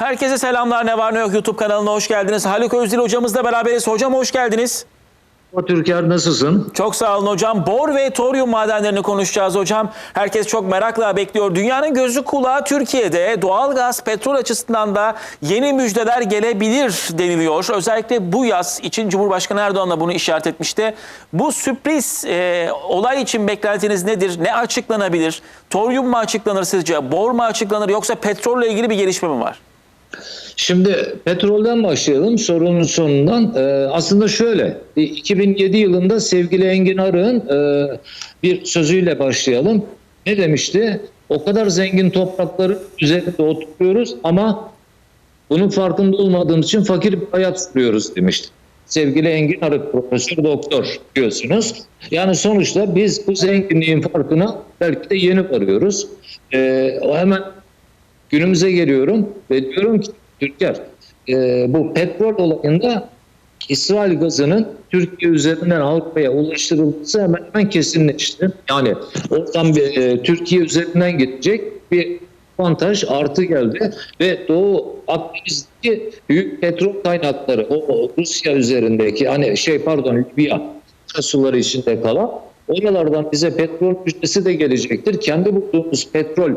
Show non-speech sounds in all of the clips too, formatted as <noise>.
Herkese selamlar ne var ne yok YouTube kanalına hoş geldiniz. Haluk Özdil hocamızla beraberiz. Hocam hoş geldiniz. Türker nasılsın? Çok sağ olun hocam. Bor ve toryum madenlerini konuşacağız hocam. Herkes çok merakla bekliyor. Dünyanın gözü kulağı Türkiye'de doğalgaz, petrol açısından da yeni müjdeler gelebilir deniliyor. Özellikle bu yaz için Cumhurbaşkanı Erdoğan da bunu işaret etmişti. Bu sürpriz e, olay için beklentiniz nedir? Ne açıklanabilir? Toryum mu açıklanır sizce? Bor mu açıklanır yoksa petrolle ilgili bir gelişme mi var? Şimdi petrolden başlayalım sorunun sonundan. Ee, aslında şöyle 2007 yılında sevgili Engin Arık'ın e, bir sözüyle başlayalım. Ne demişti? O kadar zengin toprakları üzerinde oturuyoruz ama bunun farkında olmadığımız için fakir bir hayat sürüyoruz demişti. Sevgili Engin Arık profesör doktor diyorsunuz. Yani sonuçta biz bu zenginliğin farkına belki de yeni varıyoruz. Ee, o hemen günümüze geliyorum ve diyorum ki Türker e, bu petrol olayında İsrail gazının Türkiye üzerinden Avrupa'ya ulaştırılması hemen hemen kesinleşti. Yani oradan bir, e, Türkiye üzerinden gidecek bir avantaj artı geldi ve Doğu Akdeniz'deki büyük petrol kaynakları o, o Rusya üzerindeki hani şey pardon Libya suları içinde kalan oralardan bize petrol müjdesi de gelecektir. Kendi bulduğumuz petrol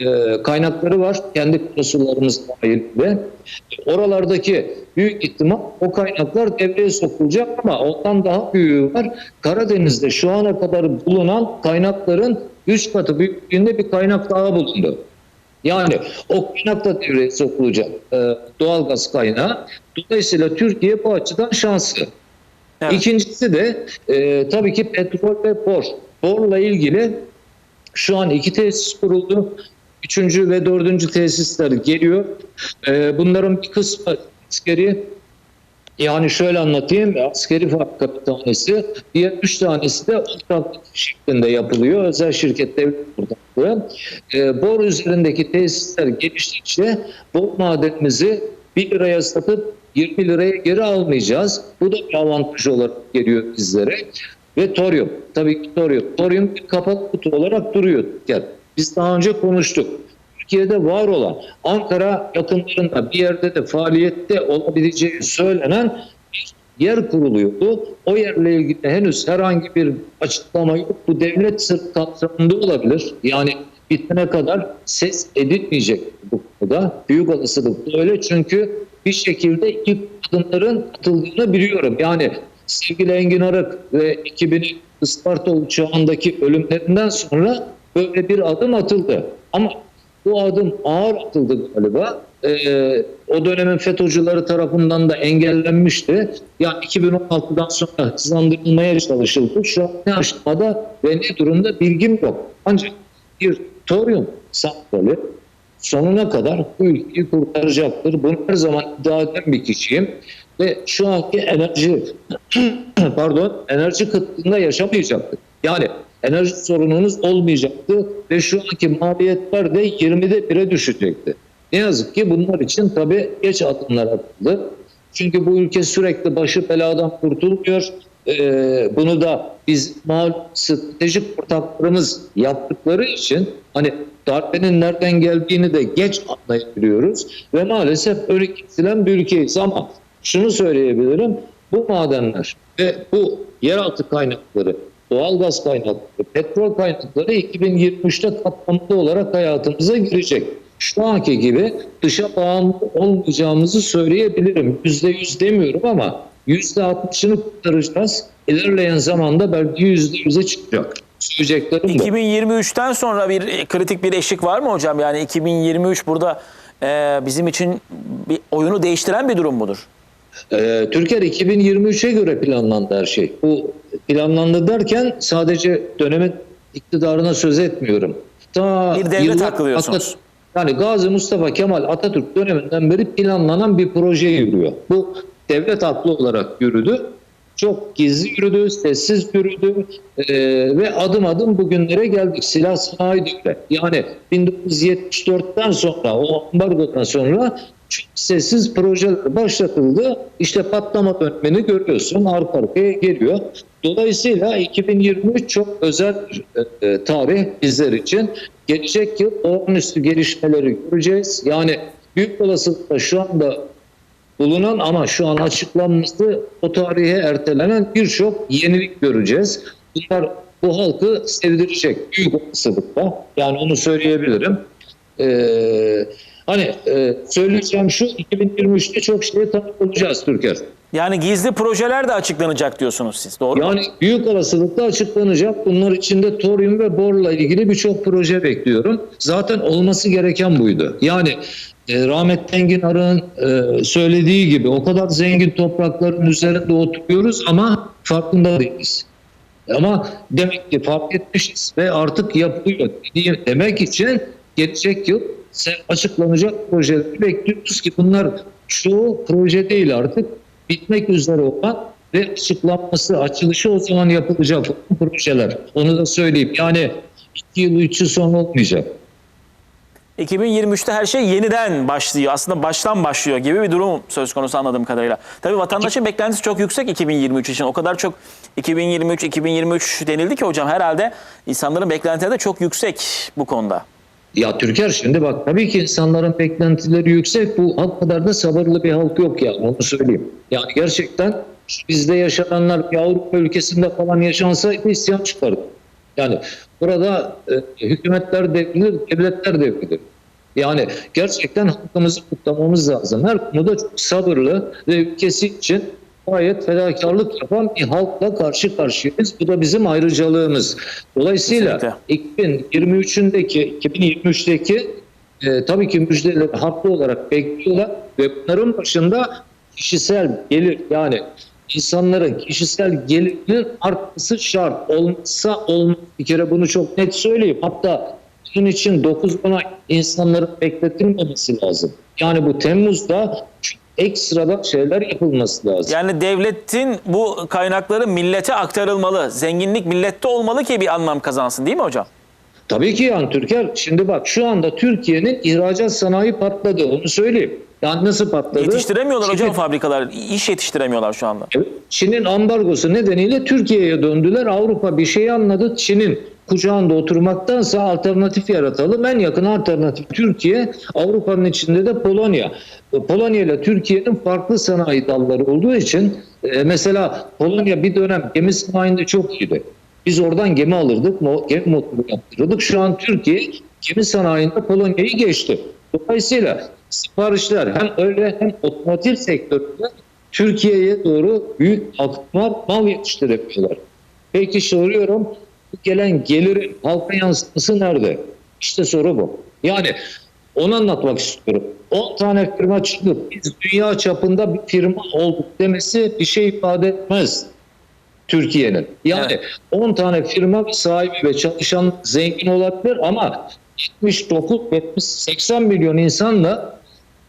e, kaynakları var. Kendi sularımız dahilinde. Oralardaki büyük ihtimal o kaynaklar devreye sokulacak ama ondan daha büyüğü var. Karadeniz'de şu ana kadar bulunan kaynakların 3 katı büyüklüğünde bir kaynak daha bulundu. Yani o kaynak da devreye sokulacak e, doğalgaz kaynağı. Dolayısıyla Türkiye bu açıdan şanslı. Evet. İkincisi de e, tabii ki petrol ve bor. Borla ilgili şu an iki tesis kuruldu. Üçüncü ve dördüncü tesisler geliyor. E, bunların bir kısmı askeri yani şöyle anlatayım. Askeri fabrika bir tanesi. Diğer üç tanesi de ortaklık şeklinde yapılıyor. Özel şirket devlet ortaklığı. E, bor üzerindeki tesisler geliştikçe bor madenimizi 1 liraya satıp 20 liraya geri almayacağız. Bu da bir avantaj olarak geliyor bizlere. Ve toryum. Tabii ki toryum. Toryum bir kapalı kutu olarak duruyor. Yani biz daha önce konuştuk. Türkiye'de var olan Ankara yakınlarında bir yerde de faaliyette olabileceği söylenen bir yer kuruluyordu. O yerle ilgili henüz herhangi bir açıklama yok. Bu devlet sırrı kapsamında olabilir. Yani bitene kadar ses edilmeyecek bu konuda. Büyük olasılıkla öyle çünkü bir şekilde ilk adımların atıldığını biliyorum. Yani sevgili Engin Arık ve ekibinin Isparta uçağındaki ölümlerinden sonra böyle bir adım atıldı. Ama bu adım ağır atıldı galiba. Ee, o dönemin FETÖ'cüleri tarafından da engellenmişti. Yani 2016'dan sonra hızlandırılmaya çalışıldı. Şu an ne aşamada ve ne durumda bilgim yok. Ancak bir toryum santrali sonuna kadar bu ülkeyi kurtaracaktır. Bunu her zaman iddia eden bir kişiyim. Ve şu anki enerji <clears throat> pardon enerji kıtlığında yaşamayacaktır. Yani enerji sorununuz olmayacaktı ve şu anki maliyetler de 20'de 1'e düşecekti. Ne yazık ki bunlar için tabii geç adımlar atıldı. Çünkü bu ülke sürekli başı beladan kurtulmuyor. Ee, bunu da biz mal stratejik ortaklarımız yaptıkları için hani darbenin nereden geldiğini de geç anlayabiliyoruz ve maalesef öyle kesilen bir ülkeyiz ama şunu söyleyebilirim bu madenler ve bu yeraltı kaynakları doğalgaz kaynakları, petrol kaynakları 2023'te kapsamlı olarak hayatımıza girecek. Şu anki gibi dışa bağımlı olmayacağımızı söyleyebilirim. Yüzde yüz demiyorum ama yüzde altmışını kurtaracağız. İlerleyen zamanda belki yüzde yüze çıkacak. Söyleyeceklerim bu. 2023'ten sonra bir kritik bir eşik var mı hocam? Yani 2023 burada e, bizim için bir oyunu değiştiren bir durum mudur? Ee, Türkiye 2023'e göre planlandı her şey. Bu planlandı derken sadece dönemin iktidarına söz etmiyorum. Ta Bir devlet hakkı diyorsunuz. Yani Gazi Mustafa Kemal Atatürk döneminden beri planlanan bir proje yürüyor. Bu devlet haklı olarak yürüdü. Çok gizli yürüdü, sessiz yürüdü Ee, ve adım adım bugünlere geldik. Silah sanayi de öyle. Yani 1974'ten sonra, o ambargodan sonra sessiz projeler başlatıldı. İşte patlama dönemini görüyorsun arka arkaya geliyor. Dolayısıyla 2023 çok özel e, e, tarih bizler için. Gelecek yıl olağanüstü gelişmeleri göreceğiz. Yani büyük olasılıkla şu anda bulunan ama şu an açıklanması o tarihe ertelenen birçok yenilik göreceğiz. Bunlar bu halkı sevdirecek büyük olasılıkla. Yani onu söyleyebilirim. Ee, hani e, söyleyeceğim şu 2023'te çok şeye tanık olacağız Türker. Yani gizli projeler de açıklanacak diyorsunuz siz. Doğru mu? Yani büyük olasılıkla açıklanacak. Bunlar içinde toryum ve borla ilgili birçok proje bekliyorum. Zaten olması gereken buydu. Yani e, Rahmet Tengin Arı'nın e, söylediği gibi o kadar zengin toprakların üzerinde oturuyoruz ama farkında değiliz. Ama demek ki fark etmişiz ve artık yapılıyor. Demek için gelecek yıl açıklanacak projeleri bekliyoruz ki bunlar çoğu proje değil artık bitmek üzere olan ve açıklanması, açılışı o zaman yapılacak projeler. Onu da söyleyeyim. Yani iki yıl, üç yıl sonra olmayacak. 2023'te her şey yeniden başlıyor. Aslında baştan başlıyor gibi bir durum söz konusu anladığım kadarıyla. Tabii vatandaşın beklentisi çok yüksek 2023 için. O kadar çok 2023 2023 denildi ki hocam herhalde insanların beklentileri de çok yüksek bu konuda. Ya Türker şimdi bak tabii ki insanların beklentileri yüksek. Bu halk kadar da sabırlı bir halk yok ya onu söyleyeyim. Yani gerçekten bizde yaşananlar bir Avrupa ülkesinde falan yaşansaydı isyan çıkardı. Yani burada e, hükümetler devrilir, devletler devrilir. Yani gerçekten halkımızı kutlamamız lazım. Her konuda çok sabırlı ve ülkesi için gayet fedakarlık yapan bir halkla karşı karşıyayız. Bu da bizim ayrıcalığımız. Dolayısıyla 2023'ündeki 2023'teki e, tabii ki müjdeleri haklı olarak bekliyorlar ve bunların başında kişisel gelir yani insanların kişisel gelirinin artması şart. Olmazsa olmaz. Bir kere bunu çok net söyleyeyim. Hatta bunun için 9 ay insanların bekletilmemesi lazım. Yani bu Temmuz'da ekstradan şeyler yapılması lazım. Yani devletin bu kaynakları millete aktarılmalı. Zenginlik millette olmalı ki bir anlam kazansın değil mi hocam? Tabii ki yani Türker. Şimdi bak şu anda Türkiye'nin ihracat sanayi patladı. Onu söyleyeyim. Yani nasıl patladı? Yetiştiremiyorlar Çin'in- hocam fabrikalar. İş yetiştiremiyorlar şu anda. Evet, Çin'in ambargosu nedeniyle Türkiye'ye döndüler. Avrupa bir şey anladı. Çin'in kucağında oturmaktansa alternatif yaratalım. En yakın alternatif Türkiye, Avrupa'nın içinde de Polonya. Polonya ile Türkiye'nin farklı sanayi dalları olduğu için e, mesela Polonya bir dönem gemi sanayinde çok iyiydi. Biz oradan gemi alırdık, gemi motoru yaptırırdık. Şu an Türkiye gemi sanayinde Polonya'yı geçti. Dolayısıyla siparişler hem öyle hem otomotiv sektöründe Türkiye'ye doğru büyük akımlar mal yetiştirebiliyorlar. Peki soruyorum gelen gelirin halka yansıması nerede? İşte soru bu. Yani onu anlatmak istiyorum. 10 tane firma çıkıp biz dünya çapında bir firma olduk demesi bir şey ifade etmez. Türkiye'nin. Yani Evet. 10 tane firma sahibi ve çalışan zengin olabilir ama 79, 70, 80 milyon insanla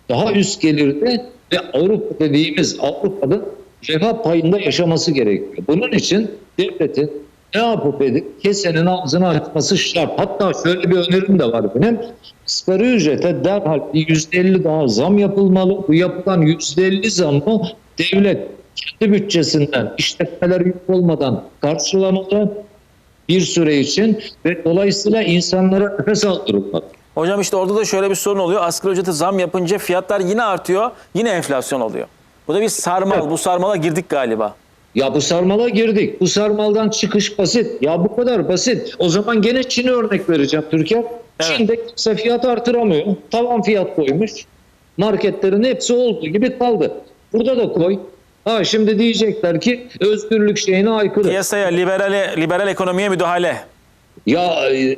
daha üst gelirde ve Avrupa dediğimiz Avrupa'da refah payında yaşaması gerekiyor. Bunun için devletin ne yapıp edip kesenin ağzını açması şart. Hatta şöyle bir önerim de var benim. Asgari ücrete derhal bir %50 daha zam yapılmalı. Bu yapılan %50 zammı devlet kendi bütçesinden işletmeler yük olmadan karşılamalı bir süre için ve dolayısıyla insanlara nefes aldırılmalı. Hocam işte orada da şöyle bir sorun oluyor. Asgari ücrete zam yapınca fiyatlar yine artıyor. Yine enflasyon oluyor. Bu da bir sarmal. Bu sarmala girdik galiba. Ya bu sarmala girdik. Bu sarmaldan çıkış basit. Ya bu kadar basit. O zaman gene Çin'e örnek vereceğim Türkiye. Evet. Çin'de kimse fiyat artıramıyor. Tavan fiyat koymuş. Marketlerin hepsi olduğu gibi kaldı. Burada da koy. Ha şimdi diyecekler ki özgürlük şeyine aykırı. Piyasaya, liberale, liberal ekonomiye müdahale. Ya e,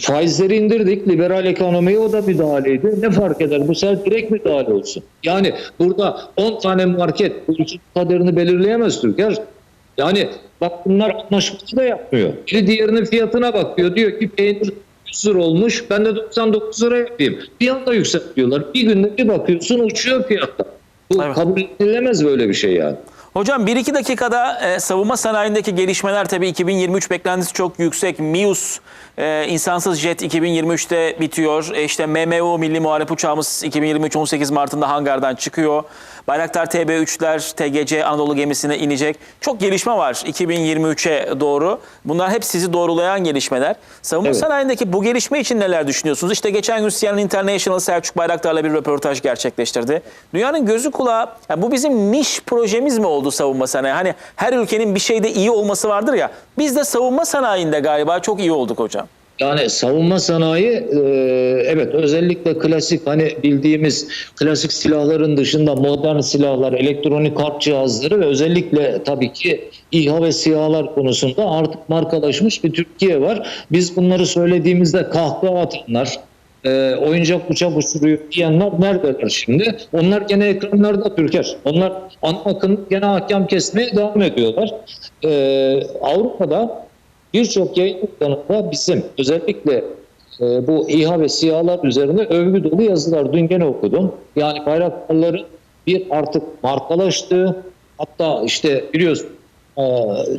faizleri indirdik, liberal ekonomiye o da müdahaleydi. Ne fark eder? Bu sefer direkt müdahale olsun. Yani burada 10 tane market bu ülkenin kaderini belirleyemez Türker. Yani bak bunlar anlaşması da yapmıyor. Biri diğerinin fiyatına bakıyor. Diyor ki peynir 100 lira olmuş ben de 99 lira yapayım. Bir anda yükseltiyorlar. Bir günde bir bakıyorsun uçuyor fiyatlar. Bu Evet. kabul edilemez böyle bir şey yani. Hocam 1-2 dakikada e, savunma sanayindeki gelişmeler tabii 2023 beklentisi çok yüksek. MIUS e, insansız jet 2023'te bitiyor. E, işte MMU milli muharip uçağımız 2023 18 Mart'ında hangardan çıkıyor. Bayraktar TB3'ler TGC Anadolu gemisine inecek. Çok gelişme var 2023'e doğru. Bunlar hep sizi doğrulayan gelişmeler. Savunma Evet. sanayindeki bu gelişme için neler düşünüyorsunuz? İşte geçen gün CNN International Selçuk Bayraktar'la bir röportaj gerçekleştirdi. Dünyanın gözü kulağı, ya bu bizim niş projemiz mi oldu savunma sanayi? Hani her ülkenin bir şeyde iyi olması vardır ya. Biz de savunma sanayinde galiba çok iyi olduk hocam. Yani savunma sanayi e, evet özellikle klasik hani bildiğimiz klasik silahların dışında modern silahlar, elektronik harp cihazları ve özellikle tabii ki İHA ve SİHA'lar konusunda artık markalaşmış bir Türkiye var. Biz bunları söylediğimizde kahkaha atanlar, e, oyuncak uçak uçuruyor diyenler neredeler şimdi? Onlar gene ekranlarda Türker. Onlar ana akım gene hakem kesmeye devam ediyorlar. E, Avrupa'da birçok yayın organında bizim özellikle e, bu İHA ve SİHA'lar üzerine övgü dolu yazılar dün gene okudum. Yani bayraktarların bir artık markalaştığı hatta işte biliyorsun e,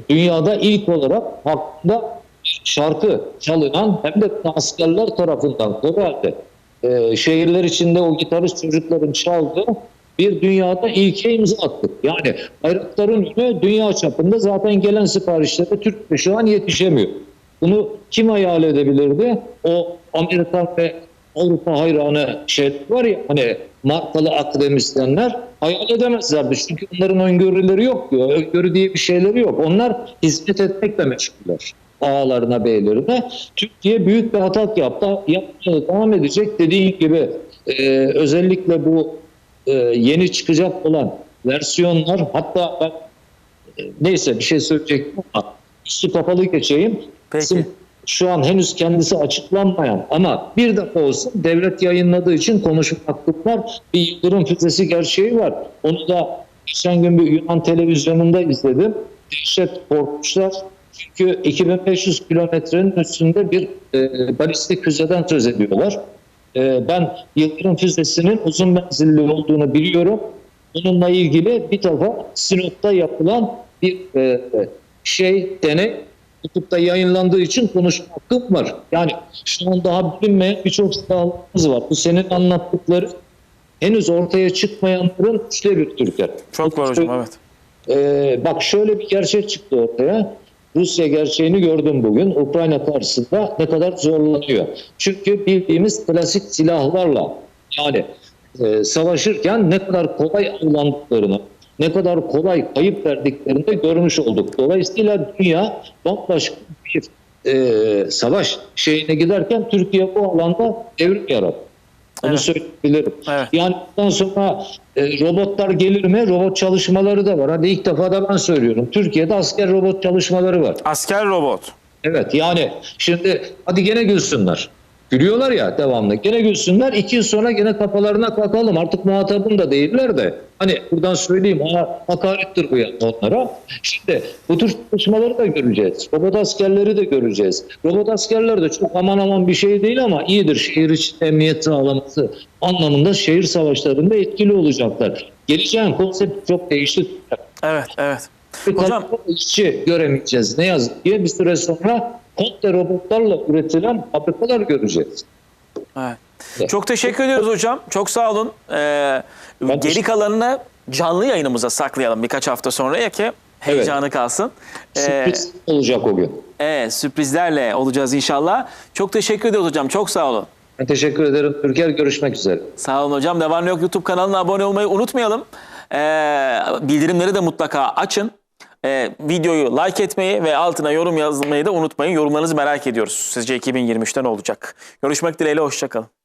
dünyada ilk olarak hakkında şarkı çalınan hem de askerler tarafından herhalde e, şehirler içinde o gitarist çocukların çaldığı bir dünyada ilke imza attık. Yani bayrakların önü dünya çapında zaten gelen siparişlere Türkiye şu an yetişemiyor. Bunu kim hayal edebilirdi? O Amerikan ve Avrupa hayranı şey var ya hani markalı akademisyenler hayal edemezlerdi. Çünkü onların öngörüleri yok diyor. Öngörü diye bir şeyleri yok. Onlar hizmet etmekle meşguller. Ağalarına, beylerine. Türkiye büyük bir atak yaptı. Yapmaya devam edecek. Dediğim gibi e, özellikle bu e, yeni çıkacak olan versiyonlar hatta ben e, neyse bir şey söyleyecektim ama üstü kapalı geçeyim. Peki. Bizim Şu an henüz kendisi açıklanmayan ama bir defa olsun devlet yayınladığı için konuşma hakkım var. Bir yıldırım füzesi gerçeği var. Onu da geçen gün bir Yunan televizyonunda izledim. Dehşet korkmuşlar. Çünkü 2500 kilometrenin üstünde bir e, balistik füzeden söz ediyorlar. E, ben Yıldırım füzesinin uzun menzilli olduğunu biliyorum. Bununla ilgili bir defa Sinop'ta yapılan bir e, şey, deney YouTube'da yayınlandığı için konuşma hakkım var. Yani şu an daha bilinmeyen birçok silahlarımız var. Bu senin anlattıkları henüz ortaya çıkmayanların üçte bir Türkiye. Çok var hocam evet. Ee, bak şöyle bir gerçek çıktı ortaya. Rusya gerçeğini gördüm bugün. Ukrayna karşısında ne kadar zorlanıyor. Çünkü bildiğimiz klasik silahlarla yani e, savaşırken ne kadar kolay avlandıklarını, ne kadar kolay kayıp verdiklerini de görmüş olduk. Dolayısıyla dünya bambaşka bir e, savaş şeyine giderken Türkiye bu alanda devrim yarattı. Onu Evet. söyleyebilirim. Evet. Yani bundan sonra e, robotlar gelir mi? Robot çalışmaları da var. Hadi ilk defa da ben söylüyorum. Türkiye'de asker robot çalışmaları var. Asker robot. Evet yani şimdi hadi gene gülsünler. Gülüyorlar ya devamlı. Gene gülsünler. iki yıl sonra gene kafalarına kakalım. Artık muhatabım da değiller de. Hani buradan söyleyeyim ha, hakarettir bu yani onlara. Şimdi bu tür çalışmaları da göreceğiz. Robot askerleri de göreceğiz. Robot askerler de çok aman aman bir şey değil ama iyidir. Şehir için emniyet sağlaması anlamında şehir savaşlarında etkili olacaklar. Geleceğin konsepti çok değişti. Evet evet. Bir Hocam işçi göremeyeceğiz. Ne yazık ki bir süre sonra komple robotlarla üretilen fabrikalar göreceğiz. Evet. Evet. Çok teşekkür ediyoruz hocam. Çok sağ olun. Ee, geri teşekkür- kalanını canlı yayınımıza saklayalım birkaç hafta sonraya ki heyecanı kalsın. Ee, Sürpriz olacak o gün. evet, sürprizlerle olacağız inşallah. Çok teşekkür ediyoruz hocam. Çok sağ olun. Ben teşekkür ederim. Türker görüşmek üzere. Sağ olun hocam. Devam Yok YouTube kanalına abone olmayı unutmayalım. Ee, bildirimleri de mutlaka açın. Ee, videoyu like etmeyi ve altına yorum yazmayı da unutmayın. Yorumlarınızı merak ediyoruz. Sizce 2023'te ne olacak? Görüşmek dileğiyle. Hoşçakalın.